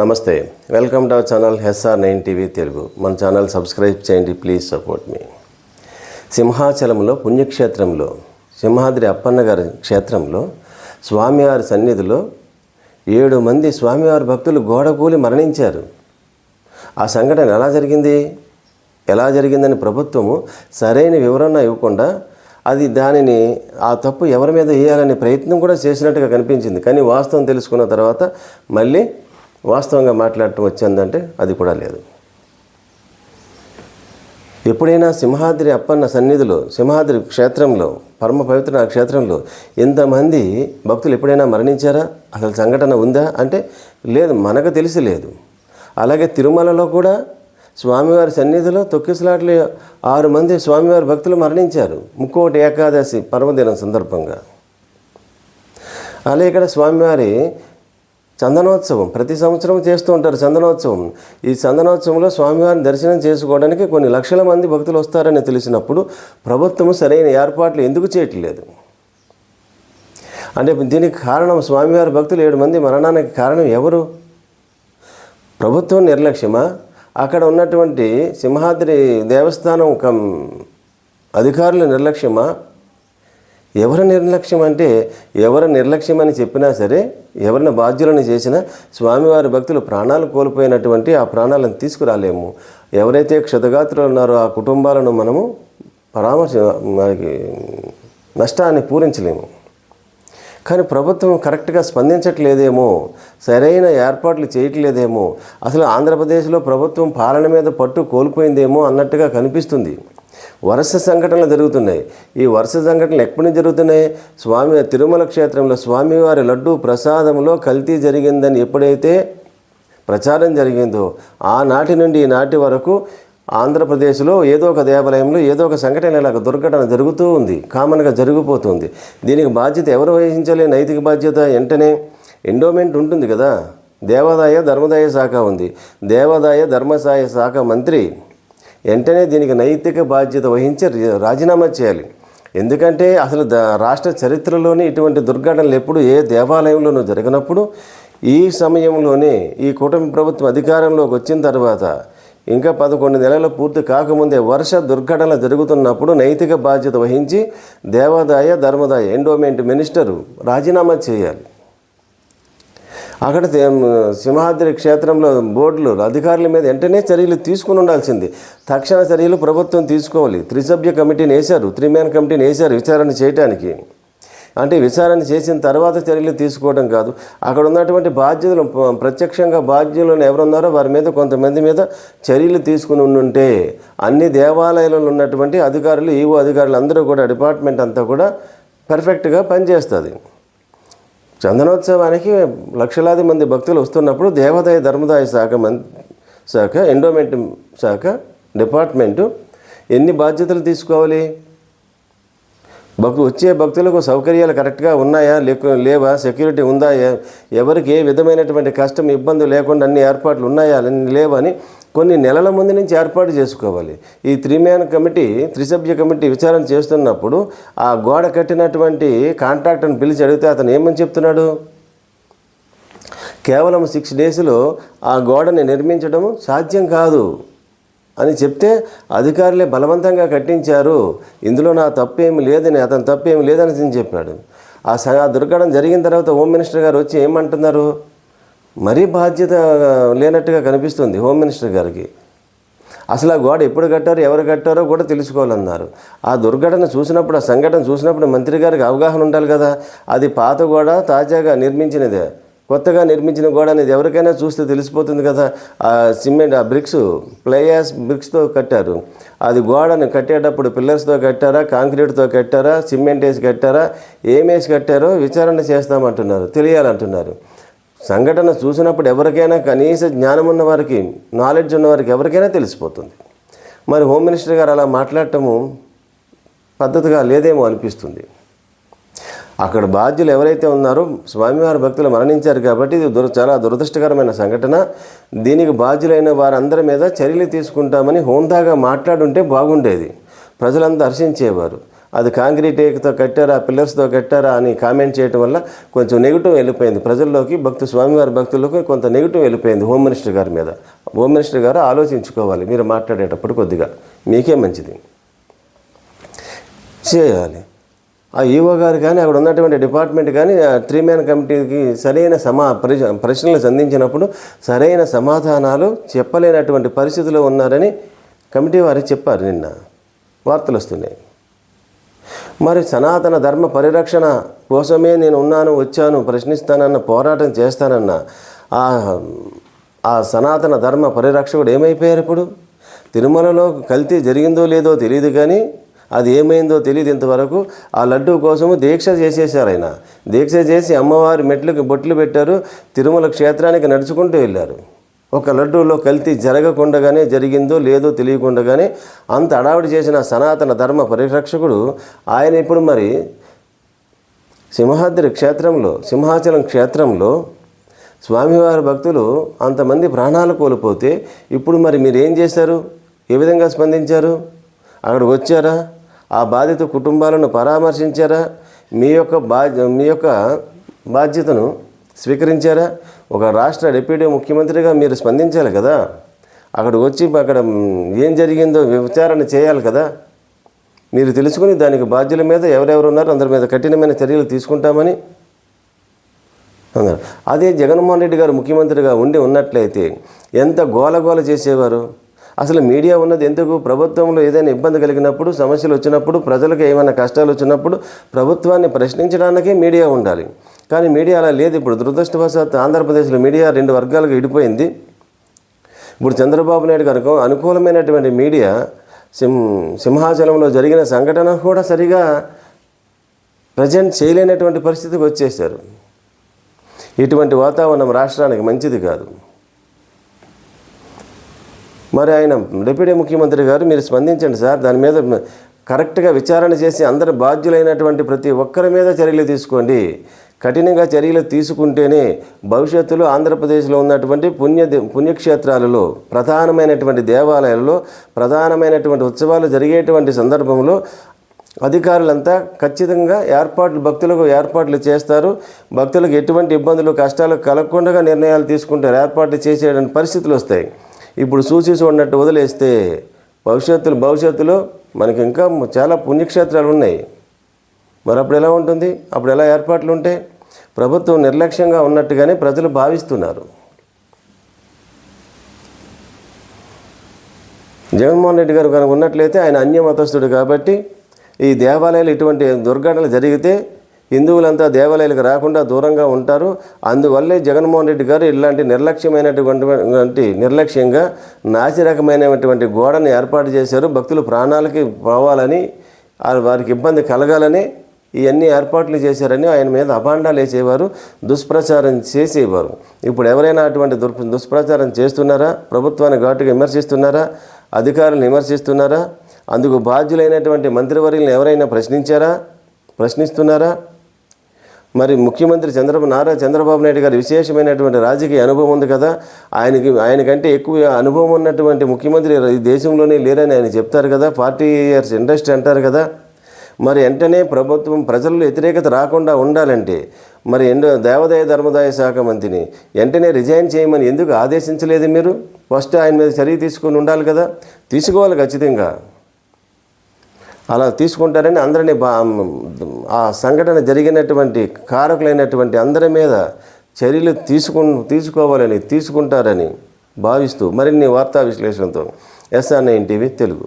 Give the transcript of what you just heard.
నమస్తే welcome to our channel HSR nine TV Telugu. మన channel subscribe చేయండి please support మీ. సింహాచలంలో పుణ్యక్షేత్రంలో సింహాద్రి అప్పన్న గారి క్షేత్రంలో స్వామివారి సన్నిధిలో ఏడు మంది స్వామివారి భక్తులు గోడకూలి మరణించారు. ఆ సంఘటన ఎలా జరిగింది? ఎలా జరిగిందని ప్రభుత్వము సరైన వివరణ ఇవ్వకుండా అది దానిని ఆ తప్పు ఎవరి మీద వేయాలనే ప్రయత్నం కూడా చేసినట్టుగా కనిపించింది. కానీ వాస్తవం తెలుసుకున్న తర్వాత మళ్ళీ వాస్తవంగా మాట్లాడటం వచ్చిందంటే అది కూడా లేదు. ఎప్పుడైనా సింహాద్రి అప్పన్న సన్నిధిలో సింహాద్రి క్షేత్రంలో పరమ పవిత్ర క్షేత్రంలో ఇంతమంది భక్తులు ఎప్పుడైనా మరణించారా? అసలు సంఘటన ఉందా? అంటే లేదు మనకు తెలిసి లేదు. అలాగే తిరుమలలో కూడా స్వామివారి సన్నిధిలో తొక్కిసలాట్లు ఆరు మంది స్వామివారి భక్తులు మరణించారు. ముక్కోటి ఏకాదశి పర్వదినం సందర్భంగా. అలాగే ఇక్కడ స్వామివారి చందనోత్సవం. ప్రతి సంవత్సరం చేస్తూ ఉంటారు చందనోత్సవం. ఈ చందనోత్సవంలో స్వామివారిని దర్శనం చేసుకోవడానికి కొన్ని లక్షల మంది భక్తులు వస్తారని తెలిసినప్పుడు ప్రభుత్వం సరైన ఏర్పాట్లు ఎందుకు చేయట్లేదు? అంటే దీనికి కారణం స్వామివారి భక్తులు ఏడు మంది మరణానికి కారణం ఎవరు? ప్రభుత్వం నిర్లక్ష్యమా? అక్కడ ఉన్నటువంటి సింహాద్రి దేవస్థానం కం అధికారుల నిర్లక్ష్యమా? ఎవరి నిర్లక్ష్యం అంటే ఎవరి నిర్లక్ష్యం అని చెప్పినా సరే ఎవరిని బాధ్యులను చేసినా స్వామివారి భక్తులు ప్రాణాలు కోల్పోయినటువంటి ఆ ప్రాణాలను తీసుకురాలేము. ఎవరైతే క్షతగాత్రులు ఉన్నారో ఆ కుటుంబాలను మనము పరామర్శ మనకి నష్టాన్ని పూరించలేము. కానీ ప్రభుత్వం కరెక్ట్గా స్పందించట్లేదేమో సరైన ఏర్పాట్లు చేయట్లేదేమో అసలు ఆంధ్రప్రదేశ్లో ప్రభుత్వం పాలన మీద పట్టు కోల్పోయిందేమో అన్నట్టుగా కనిపిస్తుంది. వరుస సంఘటనలు జరుగుతున్నాయి. ఈ వరుస సంఘటనలు ఎప్పటి నుంచి జరుగుతున్నాయి? స్వామి తిరుమల క్షేత్రంలో స్వామివారి లడ్డు ప్రసాదంలో కల్తీ జరిగిందని ఎప్పుడైతే ప్రచారం జరిగిందో ఆనాటి నుండి ఈనాటి వరకు ఆంధ్రప్రదేశ్లో ఏదో ఒక దేవాలయంలో ఏదో ఒక సంఘటన ఇలాగ దుర్ఘటన జరుగుతూ ఉంది. కామన్గా జరిగిపోతుంది. దీనికి బాధ్యత ఎవరు వహించలే? నైతిక బాధ్యత వెంటనే ఎండోమెంట్ ఉంటుంది కదా. దేవాదాయ ధర్మదాయ శాఖ ఉంది. దేవాదాయ ధర్మసాయ శాఖ మంత్రి వెంటనే దీనికి నైతిక బాధ్యత వహించి రాజీనామా చేయాలి. ఎందుకంటే అసలు రాష్ట్ర చరిత్రలోనే ఇటువంటి దుర్ఘటనలు ఎప్పుడు ఏ దేవాలయంలోనూ జరిగినప్పుడు ఈ సమయంలోనే ఈ కూటమి ప్రభుత్వం అధికారంలోకి వచ్చిన తర్వాత ఇంకా పదకొండు నెలలు పూర్తి కాకముందే వర్ష దుర్ఘటనలు జరుగుతున్నప్పుడు నైతిక బాధ్యత వహించి దేవాదాయ ధర్మదాయ ఎండోమెంట్ మినిస్టరు రాజీనామా చేయాలి. అక్కడ సింహాద్రి క్షేత్రంలో బోర్డులు అధికారుల మీద వెంటనే చర్యలు తీసుకుని ఉండాల్సింది. తక్షణ చర్యలు ప్రభుత్వం తీసుకోవాలి. త్రిసభ్య కమిటీని వేశారు. త్రీ కమిటీని వేశారు విచారణ చేయడానికి అంటే విచారణ చేసిన తర్వాత చర్యలు తీసుకోవడం కాదు. అక్కడ ఉన్నటువంటి బాధ్యతలు ప్రత్యక్షంగా బాధ్యులను ఎవరున్నారో వారి మీద కొంతమంది మీద చర్యలు తీసుకుని ఉంటే అన్ని దేవాలయాలలో ఉన్నటువంటి అధికారులు ఈవో అధికారులు అందరూ కూడా డిపార్ట్మెంట్ అంతా కూడా పర్ఫెక్ట్గా పనిచేస్తుంది. చందనోత్సవానికి లక్షలాది మంది భక్తులు వస్తున్నప్పుడు దేవాదాయ ధర్మదాయ శాఖ మం శాఖ ఎండోమెంట్ శాఖ డిపార్ట్మెంటు ఎన్ని బాధ్యతలు తీసుకోవాలి? భక్తు వచ్చే భక్తులకు సౌకర్యాలు కరెక్ట్గా ఉన్నాయా? లేక లేవా? సెక్యూరిటీ ఉందా? ఎవరికి ఏ విధమైనటువంటి కష్టం ఇబ్బంది లేకుండా అన్ని ఏర్పాట్లు ఉన్నాయా? అన్ని లేవా అని కొన్ని నెలల ముందు నుంచి ఏర్పాటు చేసుకోవాలి. ఈ త్రీ మ్యాన్ కమిటీ త్రిసభ్య కమిటీ విచారణ చేస్తున్నప్పుడు ఆ గోడ కట్టినటువంటి కాంట్రాక్టర్ని పిలిచి అడిగితే అతను ఏమని చెప్తున్నాడు? కేవలం సిక్స్ డేస్లో ఆ గోడని నిర్మించడం సాధ్యం కాదు. అని చెప్తే అధికారులే బలవంతంగా కట్టించారు. ఇందులో నా తప్పేమి లేదని అతని తప్పేమి లేదని చెప్పాడు ఆ స ఆ దుర్ఘటన జరిగిన తర్వాత హోమ్ మినిస్టర్ గారు వచ్చి ఏమంటున్నారు? మరీ బాధ్యత లేనట్టుగా కనిపిస్తుంది హోమ్ మినిస్టర్ గారికి. అసలు ఆ గోడ ఎప్పుడు కట్టారు ఎవరు కట్టారో కూడా తెలుసుకోవాలన్నారు. ఆ దుర్ఘటన చూసినప్పుడు ఆ సంఘటన చూసినప్పుడు మంత్రి గారికి అవగాహన ఉండాలి కదా. అది పాత గోడ తాజాగా నిర్మించినదే. కొత్తగా నిర్మించిన గోడ అనేది ఎవరికైనా చూస్తే తెలిసిపోతుంది కదా. ఆ సిమెంట్ ఆ బ్రిక్స్ ప్లేయర్స్ బ్రిక్స్తో కట్టారు. అది గోడను కట్టేటప్పుడు పిల్లర్స్తో కట్టారా కాంక్రీట్తో కట్టారా సిమెంట్ వేసి కట్టారా ఏమేసి కట్టారో విచారణ చేస్తామంటున్నారు తెలియాలంటున్నారు. సంఘటన చూసినప్పుడు ఎవరికైనా కనీస జ్ఞానం ఉన్న వారికి నాలెడ్జ్ ఉన్న వారికి ఎవరికైనా తెలిసిపోతుంది. మరి హోమ్ మినిస్టర్ గారు అలా మాట్లాడటము పద్ధతిగా లేదేమో అనిపిస్తుంది. అక్కడ బాధ్యులు ఎవరైతే ఉన్నారో స్వామివారి భక్తులు మరణించారు కాబట్టి ఇది దుర చాలా దురదృష్టకరమైన సంఘటన. దీనికి బాధ్యులైన వారందరి మీద చర్యలు తీసుకుంటామని హోందాగా మాట్లాడుంటే బాగుండేది. ప్రజలంతా హర్షించేవారు. అది కాంక్రీట్ ఏకతో కట్టారా పిల్లర్స్తో కట్టారా అని కామెంట్ చేయడం వల్ల కొంచెం నెగిటివ్ వెళ్ళిపోయింది. ప్రజల్లోకి భక్తు స్వామివారి భక్తుల్లోకి కొంత నెగిటివ్ వెళ్ళిపోయింది హోమ్ మినిస్టర్ గారి మీద. హోమ్ మినిస్టర్ గారు ఆలోచించుకోవాలి. మీరు మాట్లాడేటప్పుడు కొద్దిగా మీకే మంచిది. చేయాలి. ఆ ఈఓ గారు కానీ అక్కడ ఉన్నటువంటి డిపార్ట్మెంట్ కానీ ఆ త్రీ మ్యాన్ కమిటీకి సరైన సమా ప్రశ్నలు సంధించినప్పుడు సరైన సమాధానాలు చెప్పలేనటువంటి పరిస్థితిలో ఉన్నారని కమిటీ వారు చెప్పారు నిన్న. వార్తలు వస్తున్నాయి. మరి సనాతన ధర్మ పరిరక్షణ కోసమే నేను ఉన్నాను వచ్చాను ప్రశ్నిస్తానన్న పోరాటం చేస్తానన్న ఆ ఆ సనాతన ధర్మ పరిరక్షకుడు ఏమైపోయారు ఇప్పుడు? తిరుమలలో కల్తీ జరిగిందో లేదో తెలియదు కానీ అది ఏమైందో తెలియదు ఇంతవరకు. ఆ లడ్డు కోసము దీక్ష చేసేసారు ఆయన. దీక్ష చేసి అమ్మవారి మెట్లకు బొట్లు పెట్టారు తిరుమల క్షేత్రానికి నడుచుకుంటూ వెళ్ళారు. ఒక లడ్డూలో కల్తీ జరగకుండగానే జరిగిందో లేదో తెలియకుండగానే అంత అడావిడి చేసిన సనాతన ధర్మ పరిరక్షకుడు ఆయన ఇప్పుడు మరి సింహాద్రి క్షేత్రంలో సింహాచలం క్షేత్రంలో స్వామివారి భక్తులు అంతమంది ప్రాణాలు కోల్పోతే ఇప్పుడు మరి మీరేం చేశారు? ఏ విధంగా స్పందించారు? అక్కడికి వచ్చారా? ఆ బాధిత కుటుంబాలను పరామర్శించారా? మీ యొక్క బాధ్య మీ యొక్క బాధ్యతను స్వీకరించారా? ఒక రాష్ట్ర డిప్యూటీ ముఖ్యమంత్రిగా మీరు స్పందించాలి కదా. అక్కడికి వచ్చి అక్కడ ఏం జరిగిందో విచారణ చేయాలి కదా. మీరు తెలుసుకుని దానికి బాధ్యుల మీద ఎవరెవరు ఉన్నారో అందరి మీద కఠినమైన చర్యలు తీసుకుంటామని అన్నారు. అదే జగన్మోహన్ రెడ్డి గారు ముఖ్యమంత్రిగా ఉండి ఉన్నట్లయితే ఎంత గోలగోల చేసేవారు? అసలు మీడియా ఉన్నది ఎందుకు? ప్రభుత్వంలో ఏదైనా ఇబ్బంది కలిగినప్పుడు సమస్యలు వచ్చినప్పుడు ప్రజలకు ఏమైనా కష్టాలు వచ్చినప్పుడు ప్రభుత్వాన్ని ప్రశ్నించడానికే మీడియా ఉండాలి. కానీ మీడియా అలా లేదు. ఇప్పుడు దురదృష్టవశాత్తు ఆంధ్రప్రదేశ్లో మీడియా రెండు వర్గాలుగా విడిపోయింది ఇప్పుడు చంద్రబాబు నాయుడు కనుక అనుకూలమైనటువంటి మీడియా సింహ సింహాచలంలో జరిగిన సంఘటన కూడా సరిగా ప్రజెంట్ చేయలేనటువంటి పరిస్థితికి వచ్చేసారు ఇటువంటి వాతావరణం రాష్ట్రానికి మంచిది కాదు. మరి ఆయన డిప్యూటీ ముఖ్యమంత్రి గారు మీరు స్పందించండి సార్. దాని మీద కరెక్ట్గా విచారణ చేసి అందరు బాధ్యులైనటువంటి ప్రతి ఒక్కరి మీద చర్యలు తీసుకోండి. కఠినంగా చర్యలు తీసుకుంటేనే భవిష్యత్తులో ఆంధ్రప్రదేశ్లో ఉన్నటువంటి పుణ్య పుణ్యక్షేత్రాలలో ప్రధానమైనటువంటి దేవాలయాలలో ప్రధానమైనటువంటి ఉత్సవాలు జరిగేటువంటి సందర్భంలో అధికారులంతా ఖచ్చితంగా ఏర్పాట్లు భక్తులకు ఏర్పాట్లు చేస్తారు. భక్తులకు ఎటువంటి ఇబ్బందులు కష్టాలు కలగకుండా నిర్ణయాలు తీసుకుంటారు. ఏర్పాట్లు చేసేటువంటి పరిస్థితులు వస్తాయి. ఇప్పుడు చూసి చూడనట్టు వదిలేస్తే భవిష్యత్తులో భవిష్యత్తులో మనకి ఇంకా చాలా పుణ్యక్షేత్రాలు ఉన్నాయి. మరి అప్పుడు ఎలా ఉంటుంది? అప్పుడు ఎలా ఏర్పాట్లు ఉంటాయి ప్రభుత్వం నిర్లక్ష్యంగా ఉన్నట్టుగానే ప్రజలు భావిస్తున్నారు. జగన్మోహన్ రెడ్డి గారు కనుక ఉన్నట్లయితే ఆయన అన్యమతస్థుడు కాబట్టి ఈ దేవాలయాలు ఇటువంటి దుర్ఘటనలు జరిగితే హిందువులంతా దేవాలయాలకు రాకుండా దూరంగా ఉంటారు. అందువల్లే జగన్మోహన్ రెడ్డి గారు ఇలాంటి నిర్లక్ష్యమైనటువంటి నిర్లక్ష్యంగా నాసిరకమైనటువంటి గోడని ఏర్పాటు చేశారు. భక్తులు ప్రాణాలకి పోవాలని వారికి ఇబ్బంది కలగాలని ఇవన్నీ ఏర్పాట్లు చేశారని ఆయన మీద అభాండాలు వేసేవారు దుష్ప్రచారం చేసేవారు. ఇప్పుడు ఎవరైనా అటువంటి దుర్ దుష్ప్రచారం చేస్తున్నారా? ప్రభుత్వాన్ని ఘాటుగా విమర్శిస్తున్నారా? అధికారులను విమర్శిస్తున్నారా? అందుకు బాధ్యులైనటువంటి మంత్రివర్యులను ఎవరైనా ప్రశ్నించారా? ప్రశ్నిస్తున్నారా? మరి ముఖ్యమంత్రి చంద్రబాబు నారా చంద్రబాబు నాయుడు గారు విశేషమైనటువంటి రాజకీయ అనుభవం ఉంది కదా. ఆయనకి ఆయనకంటే ఎక్కువ అనుభవం ఉన్నటువంటి ముఖ్యమంత్రి ఈ దేశంలోనే లేరని ఆయన చెప్తారు కదా. ఫార్టీ ఇయర్స్ ఇండస్ట్రీ అంటారు కదా. మరి వెంటనే ప్రభుత్వం ప్రజల్లో వ్యతిరేకత రాకుండా ఉండాలంటే మరి ఎండో దేవాదాయ ధర్మదాయ శాఖ మంత్రిని వెంటనే రిజైన్ చేయమని ఎందుకు ఆదేశించలేదు మీరు? ఫస్ట్ ఆయన మీద చర్య తీసుకొని ఉండాలి కదా. తీసుకోవాలి ఖచ్చితంగా. అలా తీసుకుంటారని అందరినీ బా ఆ సంఘటన జరిగినటువంటి కారకులైనటువంటి అందరి మీద చర్యలు తీసుకు తీసుకోవాలని తీసుకుంటారని భావిస్తూ మరిన్ని వార్తా విశ్లేషణతో ఎస్ఆర్ నైన్ టీవీ తెలుగు.